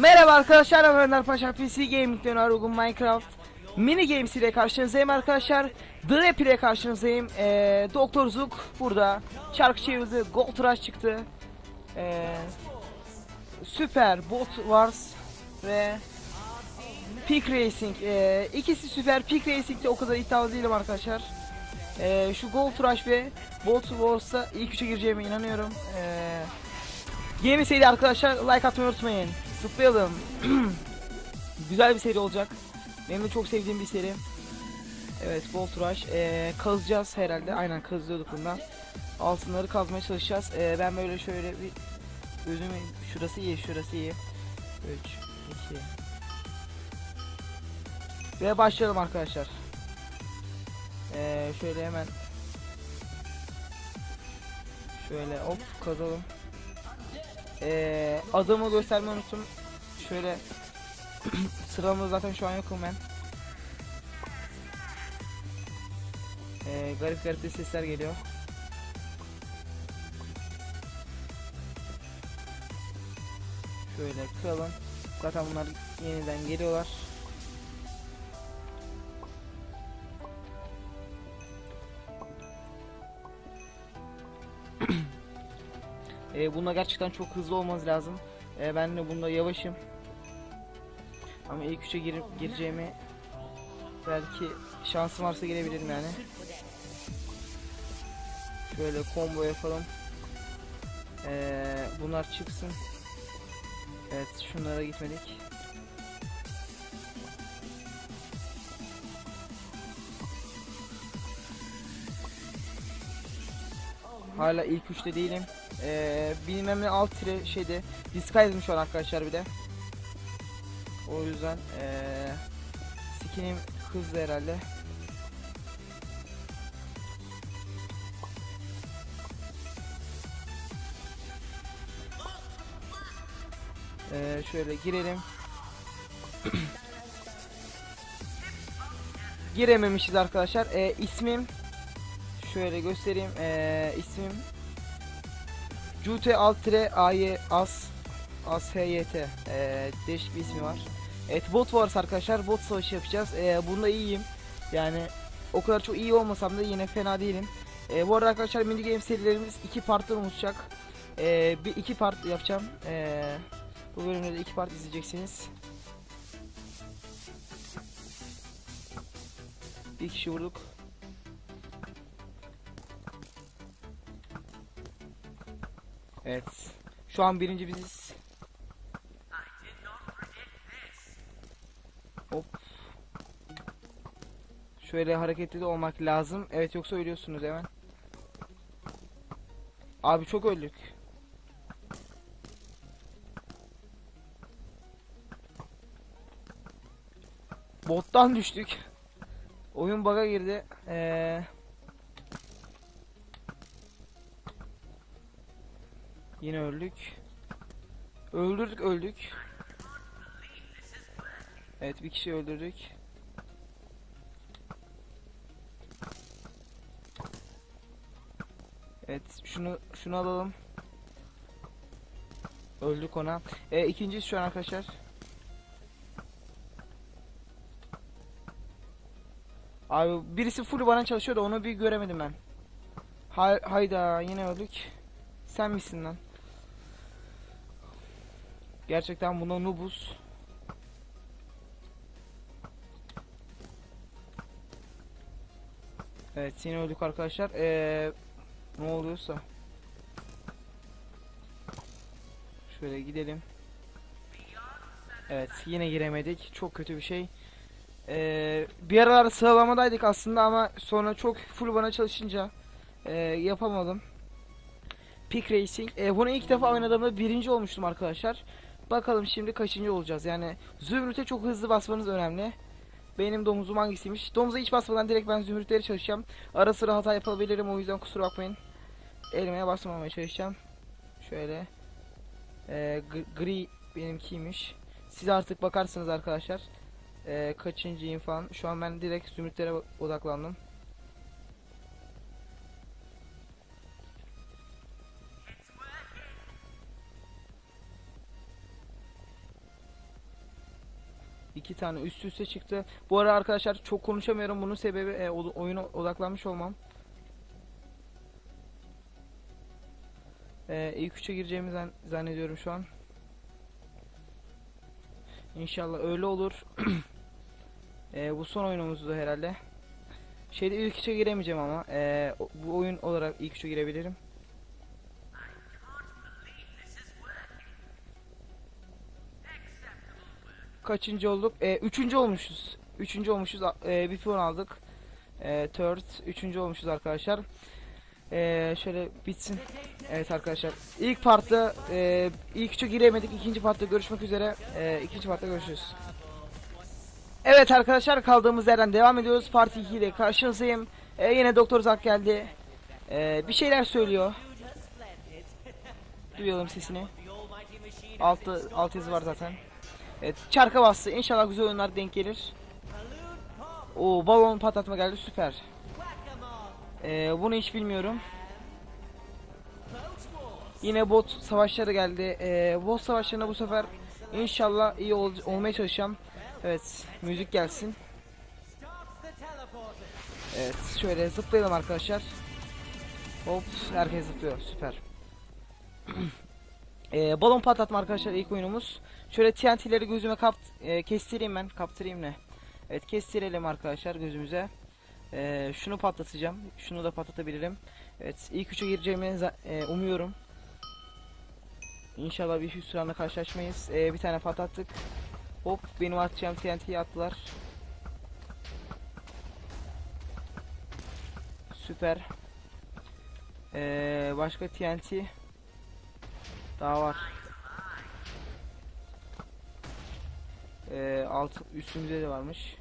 Merhaba arkadaşlar, Önder Paşa PC Gaming'den Arugun Minecraft Mini Games ile karşınızdayım arkadaşlar. The Rap ile karşınızdayım. Ee, Doktor Zuk burada. Çarkı çevirdi, Gold Rush çıktı. Ee, Süper Bot Wars ve Peak Racing ee, ikisi süper, Peak Racing'de o kadar iddialı değilim arkadaşlar ee, Şu Gold Rush ve Bot Wars'a ilk üçe gireceğime inanıyorum ee, Yeni seri arkadaşlar like atmayı unutmayın. Zıplayalım. Güzel bir seri olacak. Benim de çok sevdiğim bir seri. Evet Bolt Rush. Ee, kazacağız herhalde. Aynen kazıyorduk bundan. Altınları kazmaya çalışacağız. Ee, ben böyle şöyle bir gözümü şurası iyi şurası iyi. 3 2 Ve başlayalım arkadaşlar. Ee, şöyle hemen Şöyle hop kazalım. Ee, adımı göstermeyi unuttum. Şöyle sıramda zaten şu an yokum ben. Ee, garip garip sesler geliyor. Şöyle kıralım. Zaten bunlar yeniden geliyorlar. Ee, bunda gerçekten çok hızlı olmanız lazım. Ee, ben de bunda yavaşım. Ama ilk üçe gir gireceğimi belki şansım varsa gelebilirim yani. Şöyle combo yapalım. Ee, bunlar çıksın. Evet şunlara gitmedik. Hala ilk üçte değilim. Ee, bilmem ne alt tire şeyde Disguise'ım şu an arkadaşlar bir de. O yüzden ee, skinim hızlı herhalde. Ee, şöyle girelim. Girememişiz arkadaşlar. Ee, ismim şöyle göstereyim. Ee, ismim Jute Altre AY As As HYT ee, değişik bir ismi var. Evet bot Wars arkadaşlar bot savaşı yapacağız. Ee, bunda iyiyim. Yani o kadar çok iyi olmasam da yine fena değilim. Ee, bu arada arkadaşlar mini game serilerimiz iki parttan oluşacak. Ee, bir iki part yapacağım. Ee, bu bölümde de iki part izleyeceksiniz. Bir kişi vurduk. Evet. Şu an birinci biziz. Hop. Şöyle hareketli de olmak lazım. Evet yoksa ölüyorsunuz hemen. Abi çok öldük. Bottan düştük. Oyun bug'a girdi. Ee... Yine öldük. Öldürdük öldük. Evet bir kişi öldürdük. Evet şunu şunu alalım. Öldük ona. E, ikinci şu an arkadaşlar. Abi birisi full bana çalışıyor da onu bir göremedim ben. Hay hayda yine öldük. Sen misin lan? Gerçekten buna nubuz. Evet yine öldük arkadaşlar. Ee, ne oluyorsa. Şöyle gidelim. Evet yine giremedik. Çok kötü bir şey. Ee, bir aralar sıralamadaydık aslında ama sonra çok full bana çalışınca e, yapamadım. Peak Racing. E, bunu ilk defa oynadığımda birinci olmuştum arkadaşlar. Bakalım şimdi kaçıncı olacağız. Yani Zümrüt'e çok hızlı basmanız önemli. Benim domuzum hangisiymiş? Domuza hiç basmadan direkt ben Zümrüt'leri çalışacağım. Ara sıra hata yapabilirim o yüzden kusura bakmayın. Elmeye basmamaya çalışacağım. Şöyle. E, gri benimkiymiş. Siz artık bakarsınız arkadaşlar. Ee, kaçıncıyım falan. Şu an ben direkt zümrütlere odaklandım. İki tane üst üste çıktı. Bu ara arkadaşlar çok konuşamıyorum. Bunun sebebi e, oyuna odaklanmış olmam. Ee, ilk üçe gireceğimi zan- zannediyorum şu an. İnşallah öyle olur. Ee, bu son oyunumuzdu herhalde. Şeyde ilk üçe giremeyeceğim ama o- bu oyun olarak ilk üçe girebilirim. Kaçıncı olduk? Ee, üçüncü olmuşuz. Üçüncü olmuşuz. Ee, bir puan aldık. Ee, third. Üçüncü olmuşuz arkadaşlar. Ee, şöyle bitsin. Evet arkadaşlar. İlk partta ee, ilk üçe giremedik. İkinci partta görüşmek üzere. Ee, ikinci partta görüşürüz. Evet arkadaşlar kaldığımız yerden devam ediyoruz. Parti 2 ile karşınızdayım. Ee, yine Doktor Zak geldi. Ee, bir şeyler söylüyor. Duyalım sesini. Altı, alt yazı var zaten. Evet çarka bastı. İnşallah güzel oyunlar denk gelir. O balon patlatma geldi süper. Ee, bunu hiç bilmiyorum. Yine bot savaşları geldi. Ee, bot savaşlarına bu sefer inşallah iyi ol olmaya çalışacağım. Evet müzik gelsin. Evet şöyle zıplayalım arkadaşlar. Hop herkes zıplıyor süper. Ee, balon patlatma arkadaşlar ilk oyunumuz. Şöyle TNT'leri gözüme kap e, kestireyim ben. Kaptırayım ne? Evet kestirelim arkadaşlar gözümüze. Ee, şunu patlatacağım. Şunu da patlatabilirim. Evet ilk üçe gireceğimi e, umuyorum. İnşallah bir hüsranla karşılaşmayız. Ee, bir tane patlattık. Hop benim atacağım TNT'yi attılar. Süper. Ee, başka TNT daha var. Ee, alt üstümüzde de varmış.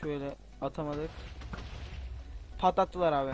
Şöyle atamadık. Patlattılar abi.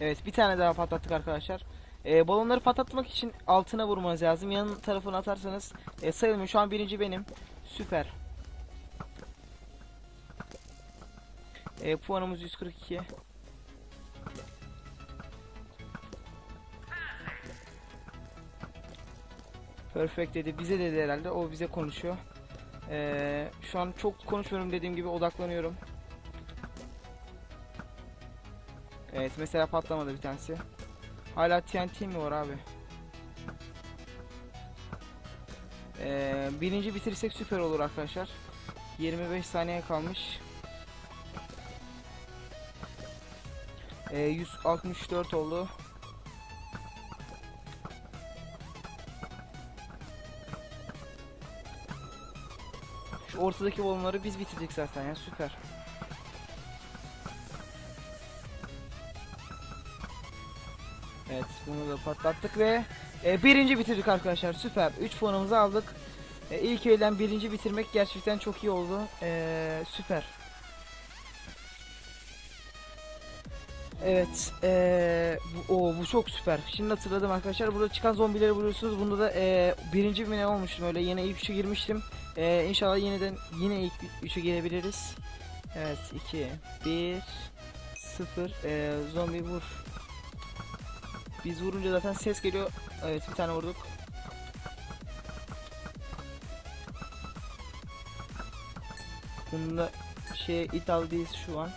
Evet bir tane daha patlattık arkadaşlar. Ee, balonları patlatmak için altına vurmanız lazım. Yan tarafına atarsanız e, sayılmıyor. Şu an birinci benim. Süper. E, puanımız 142. Perfect dedi. Bize dedi herhalde. O bize konuşuyor. Ee, şu an çok konuşmuyorum dediğim gibi odaklanıyorum. Evet mesela patlamadı bir tanesi. Hala TNT mi var abi? Ee, birinci bitirirsek süper olur arkadaşlar. 25 saniye kalmış. Ee, 164 oldu. Ortadaki balonları biz bitirdik zaten ya süper. Evet bunu da patlattık ve e, birinci bitirdik arkadaşlar süper 3 puanımızı aldık. E, ilk elden birinci bitirmek gerçekten çok iyi oldu. E, süper. Evet, eee bu, o, bu çok süper. Şimdi hatırladım arkadaşlar. Burada çıkan zombileri vuruyorsunuz. Bunda da eee, birinci mi ne olmuştum öyle. Yine ilk üçe girmiştim. Eee inşallah yeniden yine ilk üçe girebiliriz. Evet, 2, 1, 0. Eee zombi vur. Biz vurunca zaten ses geliyor. Evet, bir tane vurduk. Bunda şey ithaldayız şu an.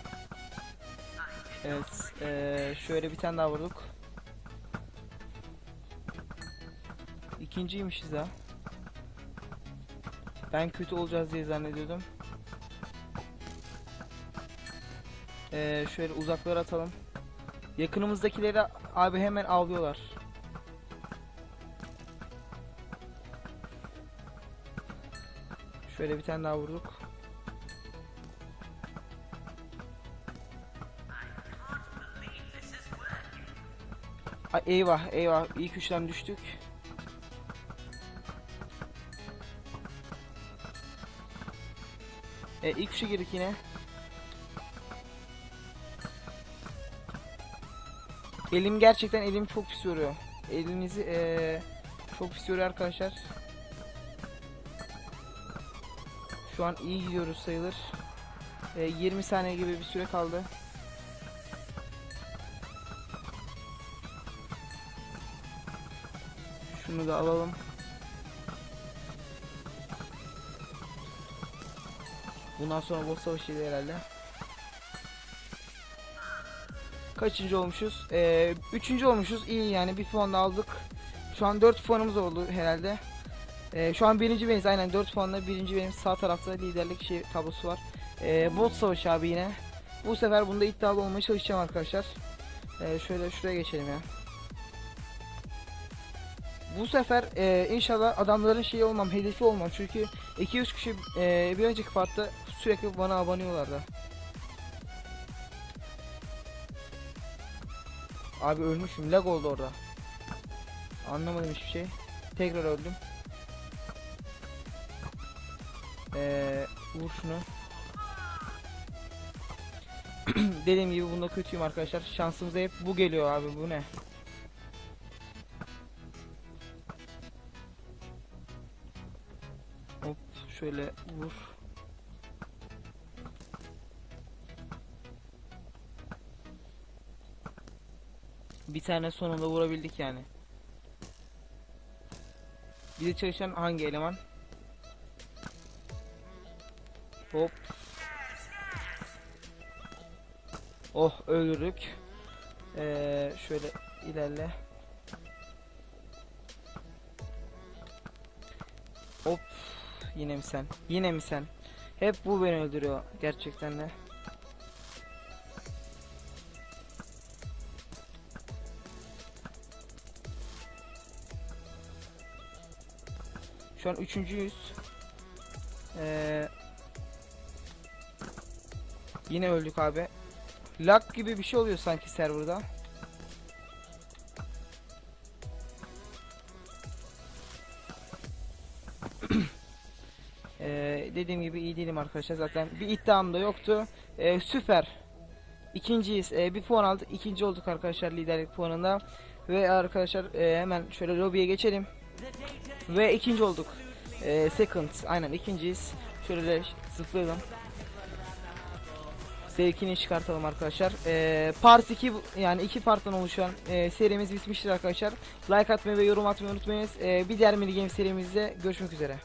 Evet, eee, şöyle bir tane daha vurduk. İkinciymişiz ha. Ben kötü olacağız diye zannediyordum. Eee, şöyle uzaklara atalım. Yakınımızdakileri abi hemen avlıyorlar. Şöyle bir tane daha vurduk. Ay eyvah eyvah ilk üçten düştük. E, ilk üçe girdik yine. Elim gerçekten elim çok pis yoruyor. Elinizi e, çok pis yoruyor arkadaşlar. Şu an iyi gidiyoruz sayılır. Ee, 20 saniye gibi bir süre kaldı. Şunu da alalım. Bundan sonra boss savaşıydı herhalde. Kaçıncı olmuşuz? Ee, üçüncü olmuşuz. İyi yani bir puan da aldık. Şu an 4 puanımız oldu herhalde. Ee, şu an birinci beniz aynen 4 puanla birinci benim sağ tarafta liderlik şey tablosu var. Ee, bot savaşı abi yine. Bu sefer bunda iddialı olmaya çalışacağım arkadaşlar. Ee, şöyle şuraya geçelim ya. Bu sefer e, inşallah adamların şeyi olmam, hedefi olmam. Çünkü 200 kişi e, bir önceki partta sürekli bana abanıyorlardı. Abi ölmüşüm. Lag oldu orada. Anlamadım hiçbir şey. Tekrar öldüm. Ee, vur şunu. Dediğim gibi bunda kötüyüm arkadaşlar. Şansımıza hep bu geliyor abi. Bu ne? Şöyle vur. Bir tane sonunda vurabildik yani. Bizi çalışan hangi eleman? Hop. Oh öldürdük. Ee, şöyle ilerle. Yine mi sen? Yine mi sen? Hep bu beni öldürüyor gerçekten de. Şu an üçüncüyüz. Ee, yine öldük abi. Lag gibi bir şey oluyor sanki serverda. Dediğim gibi iyi değilim arkadaşlar zaten bir iddiam da yoktu. Ee, süper. İkinciyiz. Ee, bir puan aldık. İkinci olduk arkadaşlar liderlik puanında. Ve arkadaşlar e, hemen şöyle lobiye geçelim. Ve ikinci olduk. Ee, second. Aynen ikinciyiz. Şöyle zıplayalım. Zevkini çıkartalım arkadaşlar. Ee, part 2 bu- yani iki parttan oluşan e, serimiz bitmiştir arkadaşlar. Like atmayı ve yorum atmayı unutmayınız. Ee, bir diğer mini game serimizde görüşmek üzere.